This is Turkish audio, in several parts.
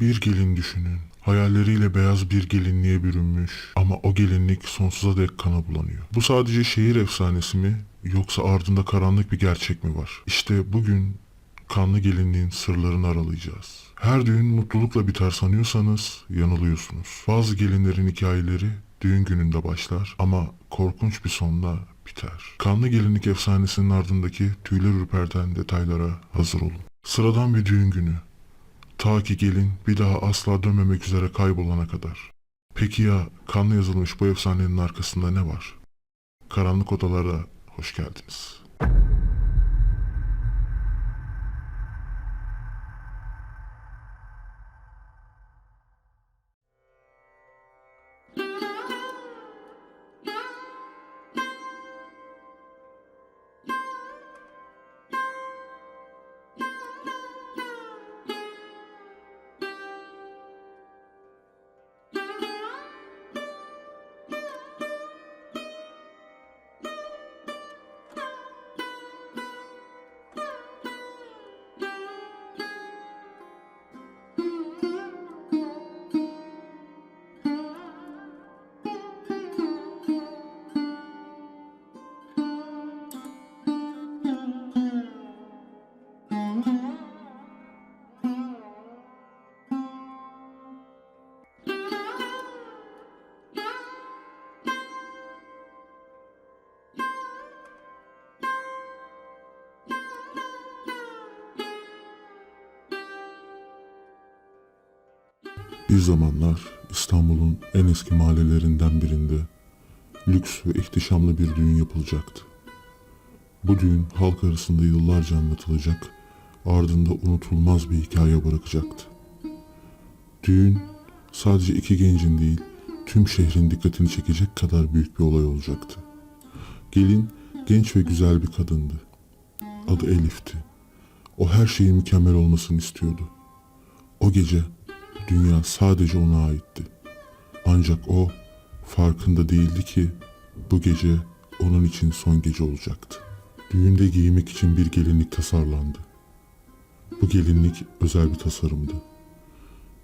Bir gelin düşünün. Hayalleriyle beyaz bir gelinliğe bürünmüş ama o gelinlik sonsuza dek kana bulanıyor. Bu sadece şehir efsanesi mi yoksa ardında karanlık bir gerçek mi var? İşte bugün kanlı gelinliğin sırlarını aralayacağız. Her düğün mutlulukla biter sanıyorsanız yanılıyorsunuz. Bazı gelinlerin hikayeleri düğün gününde başlar ama korkunç bir sonla biter. Kanlı gelinlik efsanesinin ardındaki tüyler ürperten detaylara hazır olun. Sıradan bir düğün günü. Ta ki gelin bir daha asla dönmemek üzere kaybolana kadar. Peki ya kanlı yazılmış bu efsanenin arkasında ne var? Karanlık odalara hoş geldiniz. Bir zamanlar İstanbul'un en eski mahallelerinden birinde lüks ve ihtişamlı bir düğün yapılacaktı. Bu düğün halk arasında yıllarca anlatılacak, ardında unutulmaz bir hikaye bırakacaktı. Düğün sadece iki gencin değil, tüm şehrin dikkatini çekecek kadar büyük bir olay olacaktı. Gelin genç ve güzel bir kadındı. Adı Elif'ti. O her şeyin mükemmel olmasını istiyordu. O gece dünya sadece ona aitti. Ancak o farkında değildi ki bu gece onun için son gece olacaktı. Düğünde giymek için bir gelinlik tasarlandı. Bu gelinlik özel bir tasarımdı.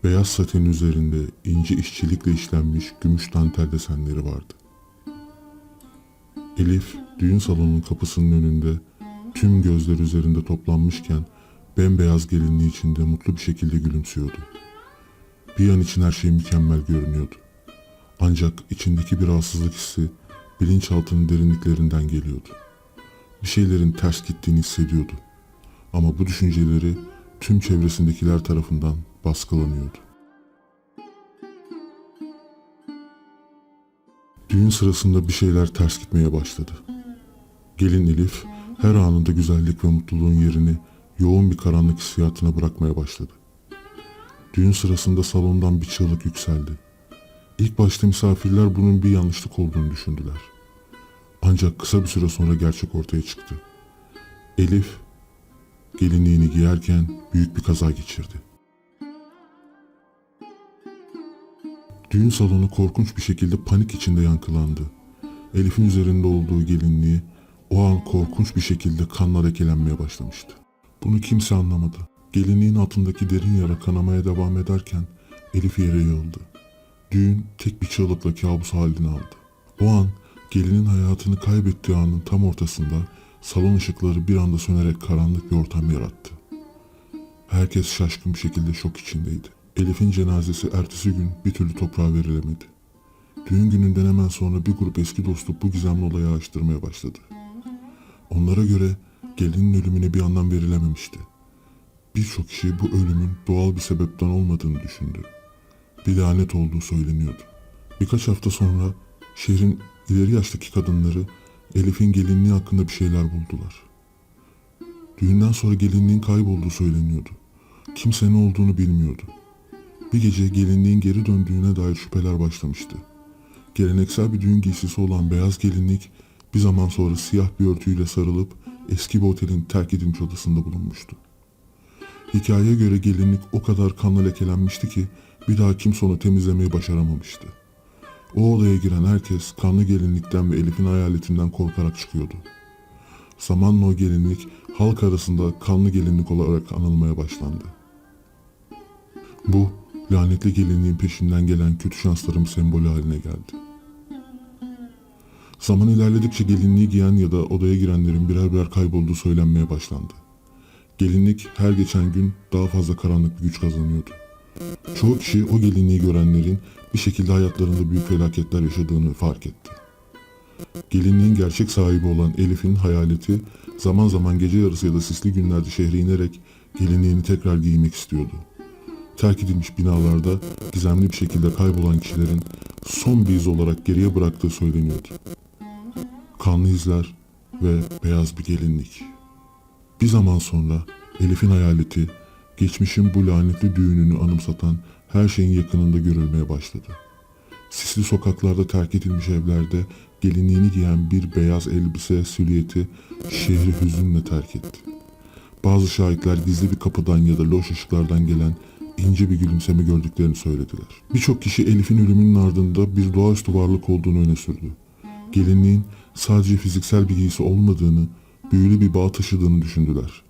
Beyaz saten üzerinde ince işçilikle işlenmiş gümüş dantel desenleri vardı. Elif düğün salonunun kapısının önünde tüm gözler üzerinde toplanmışken bembeyaz gelinliği içinde mutlu bir şekilde gülümsüyordu. Bir an için her şey mükemmel görünüyordu. Ancak içindeki bir rahatsızlık hissi bilinçaltının derinliklerinden geliyordu. Bir şeylerin ters gittiğini hissediyordu. Ama bu düşünceleri tüm çevresindekiler tarafından baskılanıyordu. Düğün sırasında bir şeyler ters gitmeye başladı. Gelin Elif her anında güzellik ve mutluluğun yerini yoğun bir karanlık hissiyatına bırakmaya başladı. Düğün sırasında salondan bir çığlık yükseldi. İlk başta misafirler bunun bir yanlışlık olduğunu düşündüler. Ancak kısa bir süre sonra gerçek ortaya çıktı. Elif gelinliğini giyerken büyük bir kaza geçirdi. Düğün salonu korkunç bir şekilde panik içinde yankılandı. Elif'in üzerinde olduğu gelinliği o an korkunç bir şekilde kanla lekelenmeye başlamıştı. Bunu kimse anlamadı. Gelinliğin altındaki derin yara kanamaya devam ederken Elif yere yığıldı. Düğün tek bir çığlıkla kabus halini aldı. O an gelinin hayatını kaybettiği anın tam ortasında salon ışıkları bir anda sönerek karanlık bir ortam yarattı. Herkes şaşkın bir şekilde şok içindeydi. Elif'in cenazesi ertesi gün bir türlü toprağa verilemedi. Düğün gününden hemen sonra bir grup eski dostu bu gizemli olayı araştırmaya başladı. Onlara göre gelinin ölümüne bir anlam verilememişti. Birçok kişi bu ölümün doğal bir sebepten olmadığını düşündü. Bir lanet olduğu söyleniyordu. Birkaç hafta sonra şehrin ileri yaştaki kadınları Elif'in gelinliği hakkında bir şeyler buldular. Düğünden sonra gelinliğin kaybolduğu söyleniyordu. Kimse ne olduğunu bilmiyordu. Bir gece gelinliğin geri döndüğüne dair şüpheler başlamıştı. Geleneksel bir düğün giysisi olan beyaz gelinlik bir zaman sonra siyah bir örtüyle sarılıp eski bir otelin terk edilmiş odasında bulunmuştu. Hikayeye göre gelinlik o kadar kanla lekelenmişti ki bir daha kimse onu temizlemeyi başaramamıştı. O odaya giren herkes kanlı gelinlikten ve Elif'in hayaletinden korkarak çıkıyordu. Zamanla o gelinlik halk arasında kanlı gelinlik olarak anılmaya başlandı. Bu lanetli gelinliğin peşinden gelen kötü şansların sembolü haline geldi. Zaman ilerledikçe gelinliği giyen ya da odaya girenlerin birer birer kaybolduğu söylenmeye başlandı. Gelinlik her geçen gün daha fazla karanlık bir güç kazanıyordu. Çoğu kişi o gelinliği görenlerin bir şekilde hayatlarında büyük felaketler yaşadığını fark etti. Gelinliğin gerçek sahibi olan Elif'in hayaleti zaman zaman gece yarısı ya da sisli günlerde şehre inerek gelinliğini tekrar giymek istiyordu. Terk edilmiş binalarda gizemli bir şekilde kaybolan kişilerin son bir iz olarak geriye bıraktığı söyleniyordu. Kanlı izler ve beyaz bir gelinlik. Bir zaman sonra Elif'in hayaleti geçmişin bu lanetli düğününü anımsatan her şeyin yakınında görülmeye başladı. Sisli sokaklarda terk edilmiş evlerde gelinliğini giyen bir beyaz elbise silüeti şehri hüzünle terk etti. Bazı şahitler gizli bir kapıdan ya da loş ışıklardan gelen ince bir gülümseme gördüklerini söylediler. Birçok kişi Elif'in ölümünün ardında bir doğaüstü varlık olduğunu öne sürdü. Gelinliğin sadece fiziksel bir giysi olmadığını, büyülü bir bağ taşıdığını düşündüler.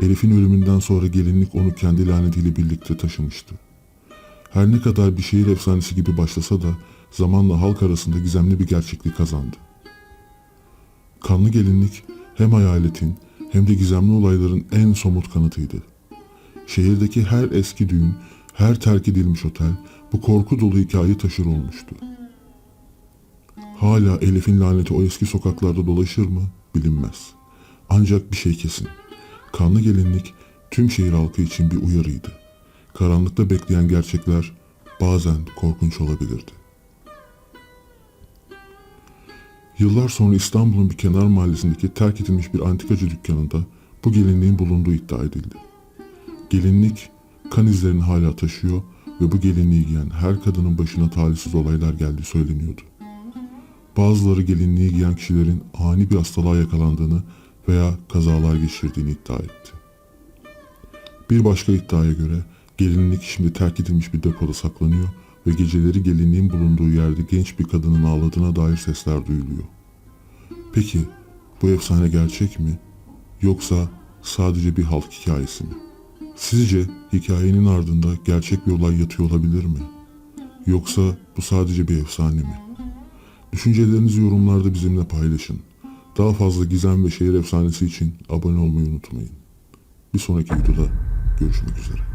Elif'in ölümünden sonra gelinlik onu kendi lanetiyle birlikte taşımıştı. Her ne kadar bir şehir efsanesi gibi başlasa da zamanla halk arasında gizemli bir gerçeklik kazandı. Kanlı gelinlik hem hayaletin hem de gizemli olayların en somut kanıtıydı. Şehirdeki her eski düğün, her terk edilmiş otel bu korku dolu hikaye taşır olmuştu. Hala Elif'in laneti o eski sokaklarda dolaşır mı bilinmez. Ancak bir şey kesin. Kanlı gelinlik tüm şehir halkı için bir uyarıydı. Karanlıkta bekleyen gerçekler bazen korkunç olabilirdi. Yıllar sonra İstanbul'un bir kenar mahallesindeki terk edilmiş bir antikacı dükkanında bu gelinliğin bulunduğu iddia edildi. Gelinlik kan izlerini hala taşıyor ve bu gelinliği giyen her kadının başına talihsiz olaylar geldiği söyleniyordu. Bazıları gelinliği giyen kişilerin ani bir hastalığa yakalandığını veya kazalar geçirdiğini iddia etti. Bir başka iddiaya göre gelinlik şimdi terk edilmiş bir depoda saklanıyor ve geceleri gelinliğin bulunduğu yerde genç bir kadının ağladığına dair sesler duyuluyor. Peki bu efsane gerçek mi yoksa sadece bir halk hikayesi mi? Sizce hikayenin ardında gerçek bir olay yatıyor olabilir mi? Yoksa bu sadece bir efsane mi? Düşüncelerinizi yorumlarda bizimle paylaşın. Daha fazla gizem ve şehir efsanesi için abone olmayı unutmayın. Bir sonraki videoda görüşmek üzere.